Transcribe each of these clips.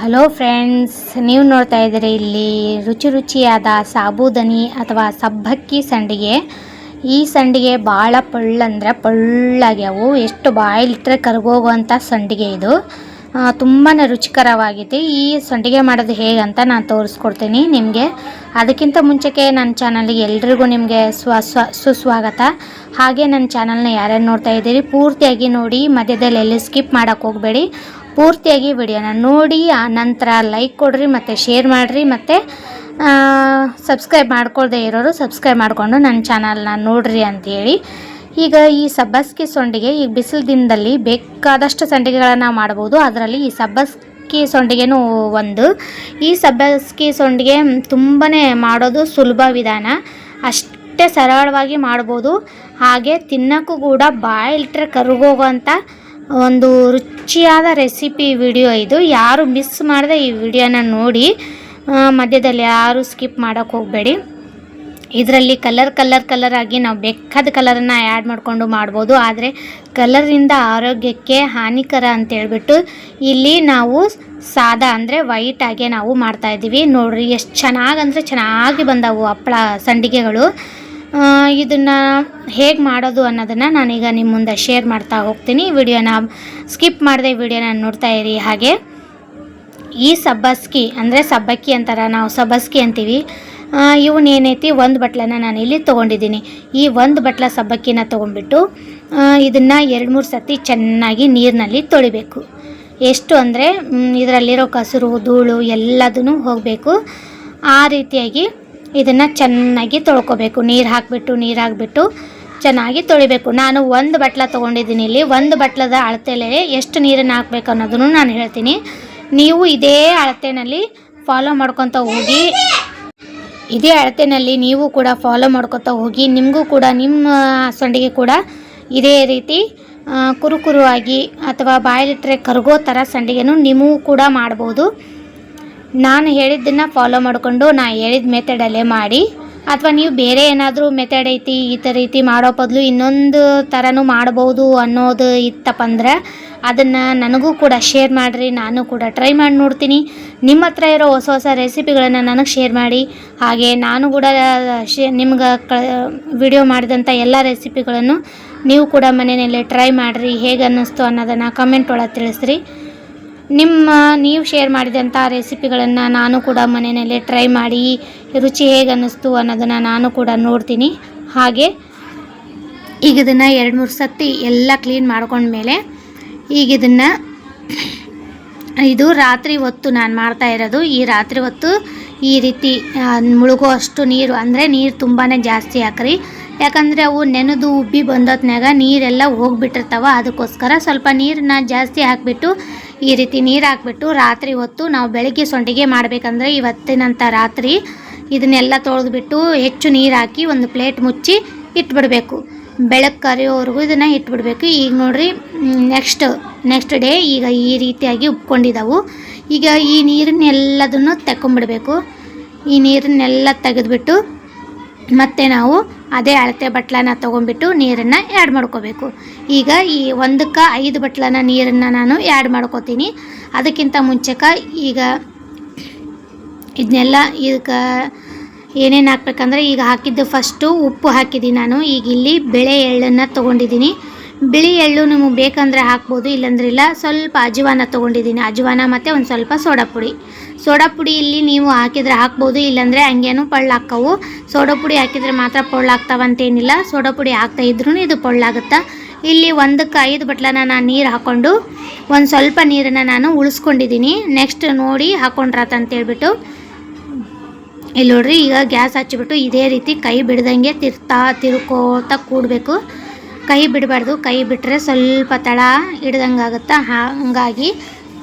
Hello friends ನೀವು ನೋಡ್ತಾ ಇದ್ದೀರಿ ಇಲ್ಲಿ ರುಚಿ ರುಚಿಯಾದ ಸಾಬೂದನಿ ಅಥವಾ ಸಬ್ಬಕ್ಕಿ ಸಂಡಿಗೆ. ಈ ಸಂಡಿಗೆ ಭಾಳ ಪಳ್ಳಂದ್ರೆ ಪಳ್ಳಾಗ್ಯಾವು ಎಷ್ಟು ಬಾಯಿಲಿಟ್ರೆ ಕರ್ಗೋಗುವಂಥ ಸಂಡಿಗೆ ಇದು. ತುಂಬಾ ರುಚಿಕರವಾಗಿದೆ. ಈ ಸಂಡಿಗೆ ಮಾಡೋದು ಹೇಗೆ ಅಂತ ನಾನು ತೋರಿಸ್ಕೊಡ್ತೀನಿ ನಿಮಗೆ. ಅದಕ್ಕಿಂತ ಮುಂಚೆಗೆ ನನ್ನ ಚಾನಲ್ಗೆ ಎಲ್ರಿಗೂ ನಿಮಗೆ ಸ್ವ ಸ್ವ, ಸುಸ್ವಾಗತ. ಹಾಗೆ ನನ್ನ ಚಾನಲ್ನ ಯಾರ್ಯಾರು ನೋಡ್ತಾ ಇದ್ದೀರಿ, ಪೂರ್ತಿಯಾಗಿ ನೋಡಿ. ಮಧ್ಯದಲ್ಲಿ ಎಲ್ಲಿ ಸ್ಕಿಪ್ ಮಾಡೋಕ್ಕೆ ಹೋಗಬೇಡಿ. ಪೂರ್ತಿಯಾಗಿ ವಿಡಿಯೋನ ನೋಡಿ, ಆ ನಂತರ ಲೈಕ್ ಕೊಡ್ರಿ, ಮತ್ತು ಶೇರ್ ಮಾಡಿರಿ, ಮತ್ತು ಸಬ್ಸ್ಕ್ರೈಬ್ ಮಾಡ್ಕೊಳ್ದೆ ಇರೋರು ಸಬ್ಸ್ಕ್ರೈಬ್ ಮಾಡಿಕೊಂಡು ನನ್ನ ಚಾನಲ್ನ ನೋಡ್ರಿ ಅಂತೇಳಿ. ಈಗ ಈ ಸಬ್ಬಸ್ಗಿ ಸೊಂಡಿಗೆ ಈಗ ಬಿಸಿಲು ದಿನದಲ್ಲಿ ಬೇಕಾದಷ್ಟು ಸಂಡಿಗೆಗಳನ್ನು ಮಾಡ್ಬೋದು. ಅದರಲ್ಲಿ ಈ ಸಬ್ಬಸ್ಗೆ ಸೊಂಡಿಗೆನೂ ಒಂದು. ಈ ಸಬ್ಬಸ್ಗೆ ಸೊಂಡಿಗೆ ತುಂಬಾ ಮಾಡೋದು ಸುಲಭ ವಿಧಾನ. ಅಷ್ಟೇ ಸರಳವಾಗಿ ಮಾಡ್ಬೋದು. ಹಾಗೆ ತಿನ್ನೋಕ್ಕೂ ಕೂಡ ಬಾಯಲ್ಲಿಟ್ರೆ ಕರ್ಗೋಗೋಂಥ ಒಂದು ರುಚಿಯಾದ ರೆಸಿಪಿ ವಿಡಿಯೋ ಇದು. ಯಾರು ಮಿಸ್ ಮಾಡದೆ ಈ ವಿಡಿಯೋನ ನೋಡಿ ಮಧ್ಯದಲ್ಲಿ ಯಾರು ಸ್ಕಿಪ್ ಮಾಡೋಕ್ಕೆ ಹೋಗಬೇಡಿ. ಇದರಲ್ಲಿ ಕಲರ್ ಕಲರ್ ಕಲರ್ ಆಗಿ ನಾವು ಬೇಕಾದ ಕಲರನ್ನು ಆ್ಯಡ್ ಮಾಡಿಕೊಂಡು ಮಾಡ್ಬೋದು. ಆದರೆ ಕಲರಿಂದ ಆರೋಗ್ಯಕ್ಕೆ ಹಾನಿಕರ ಅಂತ ಹೇಳ್ಬಿಟ್ಟು ಇಲ್ಲಿ ನಾವು ಸಾದಾ ಅಂದರೆ ವೈಟಾಗೆ ನಾವು ಮಾಡ್ತಾಯಿದ್ದೀವಿ ನೋಡ್ರಿ, ಎಷ್ಟು ಚೆನ್ನಾಗಿ ಅಂದರೆ ಚೆನ್ನಾಗಿ ಬಂದವು ಹಪ್ಪಳ ಸಂಡಿಗೆಗಳು. ಇದನ್ನು ಹೇಗೆ ಮಾಡೋದು ಅನ್ನೋದನ್ನು ನಾನೀಗ ನಿಮ್ಮ ಮುಂದೆ ಶೇರ್ ಮಾಡ್ತಾ ಹೋಗ್ತೀನಿ. ವಿಡಿಯೋನ ಸ್ಕಿಪ್ ಮಾಡದೆ ವಿಡಿಯೋನ ನೋಡ್ತಾ ಇರಿ. ಹಾಗೆ ಈ ಸಬ್ಬಸ್ಕಿ ಅಂದರೆ ಸಬ್ಬಕ್ಕಿ ಅಂತಾರ ನಾವು ಸಬ್ಬಸ್ಕಿ ಅಂತೀವಿ. ಇವನ್ ಏನೈತಿ? ಒಂದು ಬಟ್ಲನ್ನ ನಾನು ಇಲ್ಲಿ ತೊಗೊಂಡಿದ್ದೀನಿ. ಈ ಒಂದು ಬಟ್ಲ ಸಬ್ಬಕ್ಕಿನ ತೊಗೊಂಡ್ಬಿಟ್ಟು ಇದನ್ನು ಎರಡು ಮೂರು ಸತಿ ಚೆನ್ನಾಗಿ ನೀರಿನಲ್ಲಿ ತೊಳಿಬೇಕು. ಎಷ್ಟು ಅಂದರೆ ಇದರಲ್ಲಿರೋ ಕಸರು, ಧೂಳು ಎಲ್ಲದೂ ಹೋಗಬೇಕು. ಆ ರೀತಿಯಾಗಿ ಇದನ್ನು ಚೆನ್ನಾಗಿ ತೊಳ್ಕೊಬೇಕು. ನೀರು ಹಾಕಿಬಿಟ್ಟು ನೀರು ಹಾಕಿಬಿಟ್ಟು ಚೆನ್ನಾಗಿ ತೊಳಿಬೇಕು. ನಾನು ಒಂದು ಬಟ್ಲ ತೊಗೊಂಡಿದ್ದೀನಿ ಇಲ್ಲಿ. ಒಂದು ಬಟ್ಲದ ಅಳತೆಯಲ್ಲಿ ಎಷ್ಟು ನೀರನ್ನು ಹಾಕಬೇಕು ಅನ್ನೋದನ್ನು ನಾನು ಹೇಳ್ತೀನಿ. ನೀವು ಇದೇ ಅಳತೆನಲ್ಲಿ ಫಾಲೋ ಮಾಡ್ಕೊತ ಹೋಗಿ, ಇದೇ ಅಳತೆನಲ್ಲಿ ನೀವು ಕೂಡ ಫಾಲೋ ಮಾಡ್ಕೊತಾ ಹೋಗಿ, ನಿಮಗೂ ಕೂಡ, ನಿಮ್ಮ ಸೊಂಡಿಗೆ ಕೂಡ ಇದೇ ರೀತಿ ಕುರುಕುರುವಾಗಿ ಅಥವಾ ಬಾಯಲಿಟ್ಟರೆ ಕರಗೋ ಥರ ಸಂಡಿಗೆನೂ ನೀವು ಕೂಡ ಮಾಡ್ಬೋದು. ನಾನು ಹೇಳಿದ್ದನ್ನು ಫಾಲೋ ಮಾಡಿಕೊಂಡು ನಾ ಹೇಳಿದ ಮೆಥಡಲ್ಲೇ ಮಾಡಿ. ಅಥವಾ ನೀವು ಬೇರೆ ಏನಾದರೂ ಮೆಥಡ್ ಐತಿ, ಈ ಥರ ರೀತಿ ಮಾಡೋ ಬದಲು ಇನ್ನೊಂದು ಥರನೂ ಮಾಡ್ಬೋದು ಅನ್ನೋದು ಇತ್ತಪ್ಪ ಅಂದ್ರೆ ಅದನ್ನು ನನಗೂ ಕೂಡ ಶೇರ್ ಮಾಡಿರಿ, ನಾನು ಕೂಡ ಟ್ರೈ ಮಾಡಿ ನೋಡ್ತೀನಿ. ನಿಮ್ಮ ಹತ್ರ ಇರೋ ಹೊಸ ಹೊಸ ರೆಸಿಪಿಗಳನ್ನು ನನಗೆ ಶೇರ್ ಮಾಡಿ. ಹಾಗೆ ನಾನು ಕೂಡ, ಶೇ, ನಿಮ್ಗೆ ಕ ವಿಡಿಯೋ ಮಾಡಿದಂಥ ಎಲ್ಲ ರೆಸಿಪಿಗಳನ್ನು ನೀವು ಕೂಡ ಮನೆಯಲ್ಲಿ ಟ್ರೈ ಮಾಡಿರಿ, ಹೇಗೆ ಅನ್ನಿಸ್ತು ಅನ್ನೋದನ್ನು ಕಮೆಂಟ್ ಒಳಗೆ ತಿಳಿಸ್ರಿ. ನಿಮ್ಮ ನೀವು ಶೇರ್ ಮಾಡಿದಂಥ ರೆಸಿಪಿಗಳನ್ನು ನಾನು ಕೂಡ ಮನೆಯಲ್ಲೇ ಟ್ರೈ ಮಾಡಿ, ರುಚಿ ಹೇಗೆ ಅನ್ನಿಸ್ತು ಅನ್ನೋದನ್ನು ನಾನು ಕೂಡ ನೋಡ್ತೀನಿ. ಹಾಗೆ ಈಗ ಇದನ್ನು ಎರಡು ಮೂರು ಸತಿ ಎಲ್ಲ ಕ್ಲೀನ್ ಮಾಡ್ಕೊಂಡ್ಮೇಲೆ ಈಗ ಇದನ್ನು ಇದು ರಾತ್ರಿ ಹೊತ್ತು ನಾನು ಮಾಡ್ತಾ ಇರೋದು. ಈ ರಾತ್ರಿ ಹೊತ್ತು ಈ ರೀತಿ ಮುಳುಗೋ ಅಷ್ಟು ನೀರು, ಅಂದರೆ ನೀರು ತುಂಬಾ ಜಾಸ್ತಿ ಹಾಕ್ರಿ. ಯಾಕಂದರೆ ಅವು ನೆನೆದು ಉಬ್ಬಿ ಬಂದೊತ್ನ್ಯಾಗ ನೀರೆಲ್ಲ ಹೋಗ್ಬಿಟ್ಟಿರ್ತಾವ. ಅದಕ್ಕೋಸ್ಕರ ಸ್ವಲ್ಪ ನೀರನ್ನ ಜಾಸ್ತಿ ಹಾಕಿಬಿಟ್ಟು, ಈ ರೀತಿ ನೀರು ಹಾಕ್ಬಿಟ್ಟು ರಾತ್ರಿ ಹೊತ್ತು ನಾವು ಬೆಳಗ್ಗೆ ಸೊಂಡಿಗೆ ಮಾಡಬೇಕಂದ್ರೆ ಇವತ್ತಿನಂಥ ರಾತ್ರಿ ಇದನ್ನೆಲ್ಲ ತೊಳೆದ್ಬಿಟ್ಟು ಹೆಚ್ಚು ನೀರು ಹಾಕಿ ಒಂದು ಪ್ಲೇಟ್ ಮುಚ್ಚಿ ಇಟ್ಬಿಡಬೇಕು. ಬೆಳಕು ಕರೆಯೋವರೆಗೂ ಇದನ್ನು ಇಟ್ಬಿಡಬೇಕು. ಈಗ ನೋಡಿರಿ ನೆಕ್ಸ್ಟ್ ನೆಕ್ಸ್ಟ್ ಡೇ ಈಗ ಈ ರೀತಿಯಾಗಿ ಉಪ್ಕೊಂಡಿದ್ದಾವೆ ಈಗ ಈ ನೀರನ್ನೆಲ್ಲದನ್ನು ತೆಕ್ಕೊಂಬಿಡಬೇಕು. ಈ ನೀರನ್ನೆಲ್ಲ ತೆಗೆದ್ಬಿಟ್ಟು ಮತ್ತೆ ನಾವು ಅದೇ ಅಳತೆ ಬಟ್ಲನ ತೊಗೊಂಡ್ಬಿಟ್ಟು ನೀರನ್ನು ಆ್ಯಡ್ ಮಾಡ್ಕೋಬೇಕು. ಈಗ ಈ ಒಂದಕ್ಕೆ ಐದು ಬಟ್ಲನ ನೀರನ್ನು ನಾನು ಆ್ಯಡ್ ಮಾಡ್ಕೋತೀನಿ. ಅದಕ್ಕಿಂತ ಮುಂಚೆಕ ಈಗ ಇದನ್ನೆಲ್ಲ ಇದಕ್ಕೆ ಏನೇನು ಹಾಕ್ಬೇಕಂದ್ರೆ ಈಗ ಹಾಕಿದ್ದು ಫಸ್ಟು ಉಪ್ಪು ಹಾಕಿದ್ದೀನಿ ನಾನು. ಈಗ ಇಲ್ಲಿ ಬೆಳೆ ಎಳ್ಳನ್ನು ತೊಗೊಂಡಿದ್ದೀನಿ. ಬಿಳಿ ಎಳ್ಳು ನಿಮಗೆ ಬೇಕಂದರೆ ಹಾಕ್ಬೋದು, ಇಲ್ಲಂದ್ರೆ ಇಲ್ಲ. ಸ್ವಲ್ಪ ಅಜವಾನ ತೊಗೊಂಡಿದ್ದೀನಿ. ಅಜವಾನ ಮತ್ತು ಒಂದು ಸ್ವಲ್ಪ ಸೋಡಾ ಪುಡಿ. ಸೋಡಾ ಪುಡಿ ಇಲ್ಲಿ ನೀವು ಹಾಕಿದರೆ ಹಾಕ್ಬೋದು, ಇಲ್ಲಾಂದರೆ ಹಂಗೇನು ಪಳ್ಳಾಕ್ಕವು ಸೋಡಾ ಪುಡಿ ಹಾಕಿದರೆ ಮಾತ್ರ ಪೊಳ್ಳಾಗ್ತಾವಂತೇನಿಲ್ಲ ಸೋಡಾ ಪುಡಿ ಹಾಕ್ತಾ ಇದ್ರೂ ಇದು ಪೊಳ್ಳಾಗುತ್ತಾ ಇಲ್ಲಿ ಒಂದಕ್ಕೆ ಐದು ಬಟ್ಲನ ನಾನು ನೀರು ಹಾಕ್ಕೊಂಡು ಒಂದು ಸ್ವಲ್ಪ ನೀರನ್ನು ನಾನು ಉಳಿಸ್ಕೊಂಡಿದ್ದೀನಿ. ನೆಕ್ಸ್ಟ್ ನೋಡಿ ಹಾಕ್ಕೊಂಡ್ರಾತ ಅಂತೇಳ್ಬಿಟ್ಟು. ಇಲ್ಲಿ ನೋಡ್ರಿ, ಈಗ ಗ್ಯಾಸ್ ಹಚ್ಚಿಬಿಟ್ಟು ಇದೇ ರೀತಿ ಕೈ ಬಿಡ್ದಂಗೆ ತಿರ್ತಾ, ತಿರ್ಕೋತಾ ಕೂಡಬೇಕು. ಕೈ ಬಿಡಬಾರ್ದು. ಕೈ ಬಿಟ್ಟರೆ ಸ್ವಲ್ಪ ತಳ ಹಿಡ್ದಂಗೆ ಆಗುತ್ತಾ ಹಾಗಾಗಿ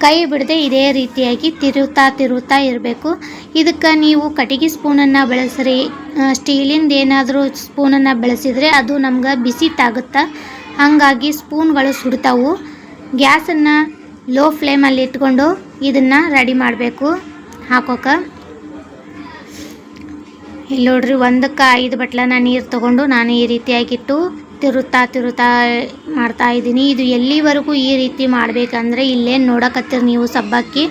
ಕೈ ಬಿಡದೆ ಇದೇ ರೀತಿಯಾಗಿ ತಿರುತ್ತಾ ತಿರುತ್ತಾ ಇರಬೇಕು. ಇದಕ್ಕೆ ನೀವು ಕಟ್ಟಿಗೆ ಸ್ಪೂನನ್ನು ಬಳಸ್ರಿ. ಸ್ಟೀಲಿಂದ ಏನಾದರೂ ಸ್ಪೂನನ್ನು ಬಳಸಿದರೆ ಅದು ನಮ್ಗೆ ಬಿಸಿ ತಾಗುತ್ತಾ? ಹಾಗಾಗಿ ಸ್ಪೂನ್ಗಳು ಸುಡ್ತಾವು. ಗ್ಯಾಸನ್ನು ಲೋ ಫ್ಲೇಮಲ್ಲಿ ಇಟ್ಕೊಂಡು ಇದನ್ನು ರೆಡಿ ಮಾಡಬೇಕು. ಹಾಕೋಕೆ. ಇಲ್ಲಿ ನೋಡ್ರಿ, ಒಂದಕ್ಕೆ ಐದು ಬಟ್ಲನ ನೀರು ತೊಗೊಂಡು ನಾನು ಈ ರೀತಿಯಾಗಿಟ್ಟು ತಿರುತ್ತಾ ತಿರುತ್ತಾ ಮಾಡ್ತಾ ಇದ್ದೀನಿ. ಇದು ಎಲ್ಲಿವರೆಗೂ ಈ ರೀತಿ ಮಾಡಬೇಕಂದ್ರೆ ಇಲ್ಲೇನು ನೋಡಕತ್ತೀರಿ ನೀವು ಸಬ್ಬಕ್ಕಿ.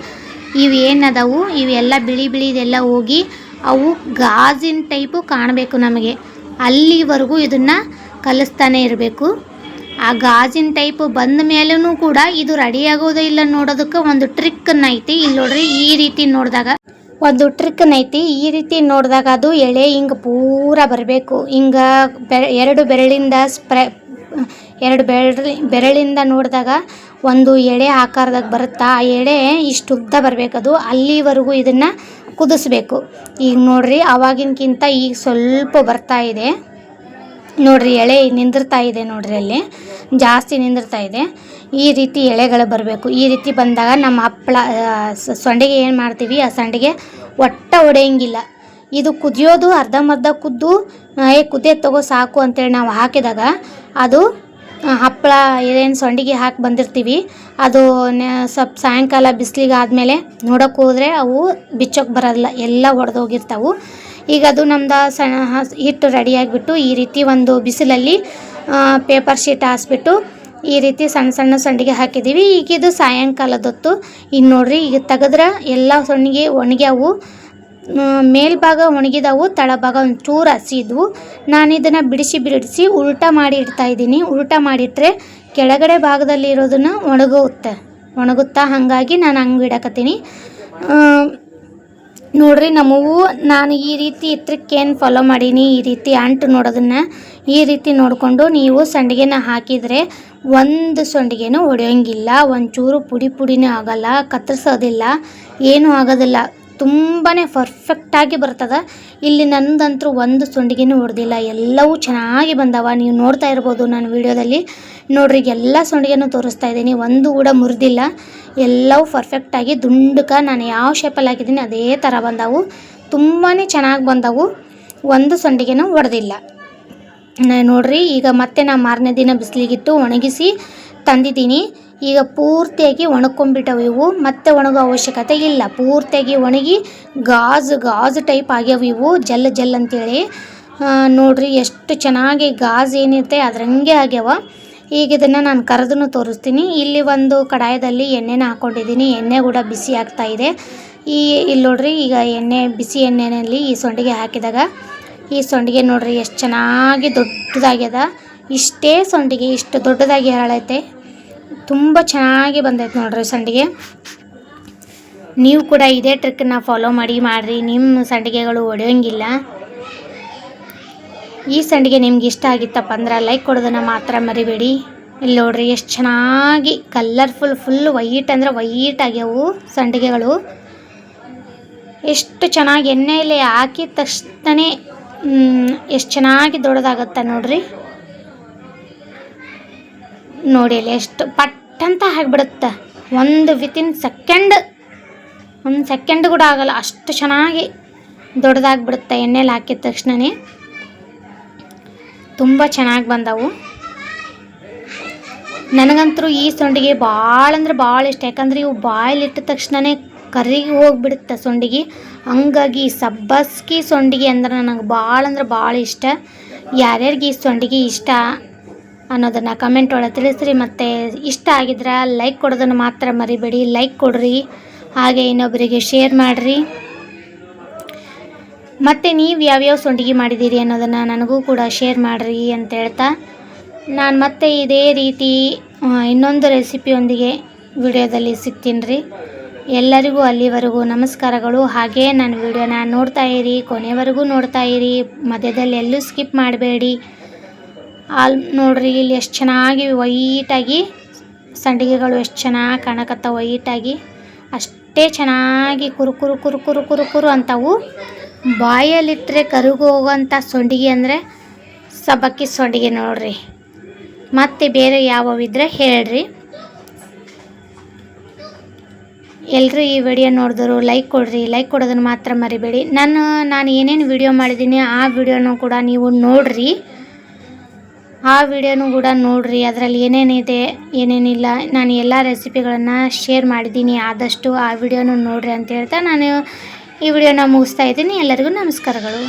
ಇವೇನದವು ಇವೆಲ್ಲ ಬಿಳಿ ಬಿಳಿದೆಲ್ಲ ಹೋಗಿ ಅವು ಗಾಜಿನ ಟೈಪು ಕಾಣಬೇಕು ನಮಗೆ. ಅಲ್ಲಿವರೆಗೂ ಇದನ್ನು ಕಲಿಸ್ತಾನೆ ಇರಬೇಕು. ಆ ಗಾಜಿನ ಟೈಪು ಬಂದ ಮೇಲೂ ಕೂಡ ಇದು ರೆಡಿ ಆಗೋದೇ ಇಲ್ಲ ನೋಡೋದಕ್ಕೆ. ಒಂದು ಟ್ರಿಕ್ಕನ್ನು ಐತಿ ಇಲ್ಲಿ ನೋಡ್ರಿ ಈ ರೀತಿ ನೋಡಿದಾಗ ಒಂದು ಟ್ರಿಕ್ ಐತಿ ಈ ರೀತಿ ನೋಡಿದಾಗ ಅದು ಎಳೆ ಹಿಂಗೆ ಪೂರ ಬರಬೇಕು. ಹಿಂಗೆ ಎರಡು ಬೆರಳಿಂದ ಸ್ಪ್ರೆ, ಎರಡು ಬೆರಳಿ, ಬೆರಳಿಂದ ನೋಡಿದಾಗ ಒಂದು ಎಳೆ ಆಕಾರದಾಗ ಬರುತ್ತಾ, ಆ ಎಳೆ ಇಷ್ಟು ಉದ್ದ ಬರಬೇಕದು ಅಲ್ಲಿವರೆಗೂ ಇದನ್ನು ಕುದಿಸ್ಬೇಕು. ಈಗ ನೋಡ್ರಿ ಅವಾಗಿನಕ್ಕಿಂತ ಈಗ ಸ್ವಲ್ಪ ಬರ್ತಾ ಇದೆ. ನೋಡ್ರಿ ಎಳೆ ನಿಂದಿರ್ತಾ ಇದೆ ನೋಡ್ರಿ ಅಲ್ಲಿ. ಜಾಸ್ತಿ ನಿಂದಿರ್ತಾ ಇದೆ. ಈ ರೀತಿ ಎಳೆಗಳು ಬರಬೇಕು. ಈ ರೀತಿ ಬಂದಾಗ ನಮ್ಮ ಹಪ್ಪಳ ಸಂಡಿಗೆ ಏನು ಮಾಡ್ತೀವಿ? ಆ ಸಂಡಿಗೆ ಒಟ್ಟ ಒಡೆಯಂಗಿಲ್ಲ ಇದು ಕುದಿಯೋದು ಅರ್ಧಂಬರ್ಧ ಕುದ್ದು ಏ ಕುದಿಯೋದು ತಗೋ ಸಾಕು ಅಂತೇಳಿ ನಾವು ಹಾಕಿದಾಗ ಅದು ಹಪ್ಪಳ ಏನು ಸಂಡಿಗೆ ಹಾಕಿ ಬಂದಿರ್ತೀವಿ. ಅದು ಸ್ವಲ್ಪ ಸಾಯಂಕಾಲ ಬಿಸಿಲಿಗೆ ಆದಮೇಲೆ ನೋಡೋಕೆ ಹೋದರೆ ಅವು ಬಿಚ್ಚೋಕೆ ಬರೋಲ್ಲ. ಎಲ್ಲ ಒಡೆದೋಗಿರ್ತಾವೆ. ಈಗ ಅದು ನಮ್ದು ಸಣ್ಣ ಹಿಟ್ಟು ರೆಡಿಯಾಗಿಬಿಟ್ಟು ಈ ರೀತಿ ಒಂದು ಬಿಸಿಲಲ್ಲಿ ಪೇಪರ್ ಶೀಟ್ ಹಾಸ್ಬಿಟ್ಟು ಈ ರೀತಿ ಸಣ್ಣ ಸಣ್ಣ ಸಂಡಿಗೆ ಹಾಕಿದ್ದೀವಿ. ಈಗ ಇದು ಸಾಯಂಕಾಲದೊತ್ತು. ಈಗ ನೋಡ್ರಿ, ಈಗ ತೆಗೆದ್ರೆ ಎಲ್ಲ ಸಣ್ಣಿಗೆ ಒಣಗ್ಯಾವು. ಮೇಲ್ಭಾಗ ಒಣಗಿದವು, ತಳಭಾಗ ಒಂಚೂರು ಹಸಿದ್ವು ನಾನು ಇದನ್ನು ಬಿಡಿಸಿ ಬಿಡಿಸಿ ಉಲ್ಟಾ ಮಾಡಿ ಇಡ್ತಾ ಇದ್ದೀನಿ. ಉಲ್ಟಾ ಮಾಡಿಟ್ರೆ ಕೆಳಗಡೆ ಭಾಗದಲ್ಲಿ ಇರೋದನ್ನು ಒಣಗುತ್ತೆ. ಒಣಗುತ್ತಾ ಹಾಗಾಗಿ ನಾನು ಹಂಗೆ ಇಡಕತ್ತೀನಿ. ನೋಡ್ರಿ ನಮಗೂ ನಾನು ಈ ರೀತಿ ಇತ್ರಕ್ಕೇನು ಫಾಲೋ ಮಾಡೀನಿ, ಈ ರೀತಿ ಅಂಟು ನೋಡೋದನ್ನು ಈ ರೀತಿ ನೋಡಿಕೊಂಡು ನೀವು ಸಂಡಿಗೆನ ಹಾಕಿದರೆ ಒಂದು ಸಂಡಿಗೆನೂ ಹೊಡೆಯೋಂಗಿಲ್ಲ, ಒಂಚೂರು ಪುಡಿ ಪುಡಿನೂ ಆಗಲ್ಲ ಕತ್ತರಿಸೋದಿಲ್ಲ ಏನೂ ಆಗೋದಿಲ್ಲ. ತುಂಬಾ ಪರ್ಫೆಕ್ಟಾಗಿ ಬರ್ತದೆ. ಇಲ್ಲಿ ನಂದಂತರೂ ಒಂದು ಸೊಂಡಿಗೆನೂ ಹೊಡೆದಿಲ್ಲ. ಎಲ್ಲವೂ ಚೆನ್ನಾಗಿ ಬಂದವ. ನೀವು ನೋಡ್ತಾ ಇರ್ಬೋದು ನಾನು ವಿಡಿಯೋದಲ್ಲಿ. ನೋಡ್ರಿ ಎಲ್ಲ ಸೊಂಡಿಗೆನೂ ತೋರಿಸ್ತಾ ಇದ್ದೀನಿ. ಒಂದು ಕೂಡ ಮುರಿದಿಲ್ಲ. ಎಲ್ಲವೂ ಪರ್ಫೆಕ್ಟಾಗಿ ದುಂಡಕ ನಾನು ಯಾವ ಶೇಪಲ್ಲಿ ಹಾಕಿದ್ದೀನಿ ಅದೇ ಥರ ಬಂದವು. ತುಂಬಾ ಚೆನ್ನಾಗಿ ಬಂದವು. ಒಂದು ಸೊಂಡಿಗೆನೂ ಹೊಡೆದಿಲ್ಲ. ನೋಡ್ರಿ, ಈಗ ಮತ್ತೆ ನಾ ಮಾರನೇ ದಿನ ಬಿಸಿಲಿಗಿಟ್ಟು ಒಣಗಿಸಿ ತಂದಿದ್ದೀನಿ. ಈಗ ಪೂರ್ತಿಯಾಗಿ ಒಣಕೊಂಡ್ಬಿಟ್ಟವು ಇವು, ಮತ್ತೆ ಒಣಗೋ ಅವಶ್ಯಕತೆ ಇಲ್ಲ. ಪೂರ್ತಿಯಾಗಿ ಒಣಗಿ ಗಾಜು ಗಾಜು ಟೈಪ್ ಆಗ್ಯಾವ ಇವು, ಜಲ್ ಜಲ್ ಅಂತೇಳಿ. ನೋಡ್ರಿ ಎಷ್ಟು ಚೆನ್ನಾಗಿ ಗಾಜು ಏನಿರುತ್ತೆ ಅದರಂಗೆ ಆಗ್ಯಾವ. ಈಗ ಇದನ್ನು ನಾನು ಕರೆದೂ ತೋರಿಸ್ತೀನಿ. ಇಲ್ಲಿ ಒಂದು ಕಡಾಯದಲ್ಲಿ ಎಣ್ಣೆನ ಹಾಕ್ಕೊಂಡಿದ್ದೀನಿ ಎಣ್ಣೆ ಕೂಡ ಬಿಸಿ ಆಗ್ತಾ ಇದೆ. ಈ, ಇಲ್ಲಿ ನೋಡ್ರಿ ಈಗ ಎಣ್ಣೆ, ಬಿಸಿ ಎಣ್ಣೆಯಲ್ಲಿ ಈ ಸೊಂಡಿಗೆ ಹಾಕಿದಾಗ, ಈ ಸೊಂಡಿಗೆ ನೋಡ್ರಿ ಎಷ್ಟು ಚೆನ್ನಾಗಿ ದೊಡ್ಡದಾಗ್ಯದ. ಇಷ್ಟೇ ಸೊಂಡಿಗೆ, ಇಷ್ಟು ದೊಡ್ಡದಾಗಿ ಹೇಳೈತೆ ತುಂಬ ಚೆನ್ನಾಗಿ ಬಂದೈತೆ ನೋಡ್ರಿ ಸಂಡಿಗೆ. ನೀವು ಕೂಡ ಇದೇ ಟ್ರಿಕ್ಕನ್ನ ಫಾಲೋ ಮಾಡಿ, ಮಾಡಿರಿ. ನಿಮ್ಮ ಸಂಡಿಗೆಗಳು ಒಡೆಯೋಂಗಿಲ್ಲ. ಈ ಸಂಡಿಗೆ ನಿಮ್ಗೆ ಇಷ್ಟ ಆಗಿತ್ತಪ್ಪ ಅಂದ್ರೆ ಲೈಕ್ ಕೊಡೋದನ್ನು ಮಾತ್ರ ಮರಿಬೇಡಿ. ಇಲ್ಲಿ ನೋಡ್ರಿ ಎಷ್ಟು ಚೆನ್ನಾಗಿ ಕಲರ್ಫುಲ್ ಫುಲ್ ವೈಟ್ ಅಂದರೆ ವೈಟ್ ಆಗ್ಯಾವು ಸಂಡಿಗೆಗಳು. ಎಷ್ಟು ಚೆನ್ನಾಗಿ ಎಣ್ಣೆಯಲ್ಲಿ ಹಾಕಿದ ತಕ್ಷಣ ಎಷ್ಟು ಚೆನ್ನಾಗಿ ದೊಡ್ಡದಾಗತ್ತೆ ನೋಡ್ರಿ. ನೋಡಿ ಅಲ್ಲಿ ಎಷ್ಟು ಪಟ್ಟಂತ ಆಗಿಬಿಡುತ್ತೆ. ಒಂದು ವಿತಿನ್ ಸೆಕೆಂಡ್ ಒಂದು ಸೆಕೆಂಡ್ ಕೂಡ ಆಗಲ್ಲ, ಅಷ್ಟು ಚೆನ್ನಾಗಿ ದೊಡ್ಡದಾಗ್ಬಿಡುತ್ತೆ ಎಣ್ಣೆಲಿ ಹಾಕಿದ ತಕ್ಷಣವೇ ತುಂಬ ಚೆನ್ನಾಗಿ ಬಂದವು. ನನಗಂತೂ ಈ ಸೊಂಡಿಗೆ ಭಾಳ ಅಂದ್ರೆ ಭಾಳ ಇಷ್ಟ, ಯಾಕಂದ್ರೆ ಇವು ಬಾಯಲ್ಲಿಟ್ಟ ತಕ್ಷಣವೇ ಕರಿಗೆ ಹೋಗಿಬಿಡುತ್ತೆ ಸೊಂಡಿಗೆ. ಹಂಗಾಗಿ ಸಬ್ಬಸ್ಗಿ ಸೊಂಡಿಗೆ ಅಂದ್ರೆ ನನಗೆ ಭಾಳ ಅಂದ್ರೆ ಭಾಳ ಇಷ್ಟ. ಯಾರ್ಯಾರಿಗೆ ಈ ಸೊಂಡಿಗೆ ಇಷ್ಟ ಅನ್ನೋದನ್ನು ಕಮೆಂಟ್ ಒಳಗೆ ತಿಳಿಸ್ರಿ. ಮತ್ತು ಇಷ್ಟ ಆಗಿದ್ರೆ ಲೈಕ್ ಕೊಡೋದನ್ನು ಮಾತ್ರ ಮರಿಬೇಡಿ. ಲೈಕ್ ಕೊಡ್ರಿ. ಹಾಗೆ ಇನ್ನೊಬ್ಬರಿಗೆ ಶೇರ್ ಮಾಡಿರಿ. ಮತ್ತು ನೀವು ಯಾವ್ಯಾವ ಸೊಂಡಿಗೆ ಮಾಡಿದ್ದೀರಿ ಅನ್ನೋದನ್ನು ನನಗೂ ಕೂಡ ಶೇರ್ ಮಾಡಿರಿ ಅಂತ ಹೇಳ್ತಾ. ನಾನು ಮತ್ತೆ ಇದೇ ರೀತಿ ಇನ್ನೊಂದು ರೆಸಿಪಿಯೊಂದಿಗೆ ವಿಡಿಯೋದಲ್ಲಿ ಸಿಗ್ತೀನಿ ರೀ ಎಲ್ಲರಿಗೂ ಅಲ್ಲಿವರೆಗೂ ನಮಸ್ಕಾರಗಳು. ಹಾಗೇ ನಾನು ವಿಡಿಯೋನ ನೋಡ್ತಾ ಇರಿ, ಕೊನೆವರೆಗೂ ನೋಡ್ತಾ ಇರಿ. ಮಧ್ಯದಲ್ಲಿ ಎಲ್ಲೂ ಸ್ಕಿಪ್ ಮಾಡಬೇಡಿ. ಅಲ್ಲಿ ನೋಡ್ರಿ ಇಲ್ಲಿ ಎಷ್ಟು ಚೆನ್ನಾಗಿ ವೈಟಾಗಿ ಸಂಡಿಗೆಗಳು ಎಷ್ಟು ಚೆನ್ನಾಗಿ ಕಾಣಕತ್ತಾವ ವೈಟಾಗಿ. ಅಷ್ಟೇ ಚೆನ್ನಾಗಿ ಕುರುಕುರು ಕುರು ಕುರು ಕುರು ಕುರು ಕುರು ಅಂತವು. ಬಾಯಲ್ಲಿಟ್ಟರೆ ಕರುಗು ಸಂಡಿಗೆ ಅಂದರೆ ಸಬ್ಬಕ್ಕಿ ಸಂಡಿಗೆ ನೋಡ್ರಿ. ಮತ್ತು ಬೇರೆ ಯಾವಿದ್ರೆ ಹೇಳ್ರಿ. ಎಲ್ಲರೂ ಈ ವಿಡಿಯೋ ನೋಡಿದ್ರು ಲೈಕ್ ಕೊಡ್ರಿ. ಲೈಕ್ ಕೊಡೋದನ್ನು ಮಾತ್ರ ಮರಿಬೇಡಿ. ನಾನು ನಾನು ಏನೇನು ವಿಡಿಯೋ ಮಾಡಿದ್ದೀನಿ ಆ ವಿಡಿಯೋನೂ ಕೂಡ ನೀವು ನೋಡ್ರಿ. ಆ ವಿಡಿಯೋನು ಕೂಡ ನೋಡಿರಿ, ಅದರಲ್ಲಿ ಏನೇನಿದೆ, ಏನೇನಿಲ್ಲ. ನಾನು ಎಲ್ಲ ರೆಸಿಪಿಗಳನ್ನು ಶೇರ್ ಮಾಡಿದ್ದೀನಿ, ಆದಷ್ಟು ಆ ವಿಡಿಯೋನು ನೋಡಿರಿ ಅಂತ ಹೇಳ್ತಾ ನಾನು ಈ ವಿಡಿಯೋನ ಮುಗಿಸ್ತಾ ಇದ್ದೀನಿ. ಎಲ್ಲರಿಗೂ ನಮಸ್ಕಾರಗಳು.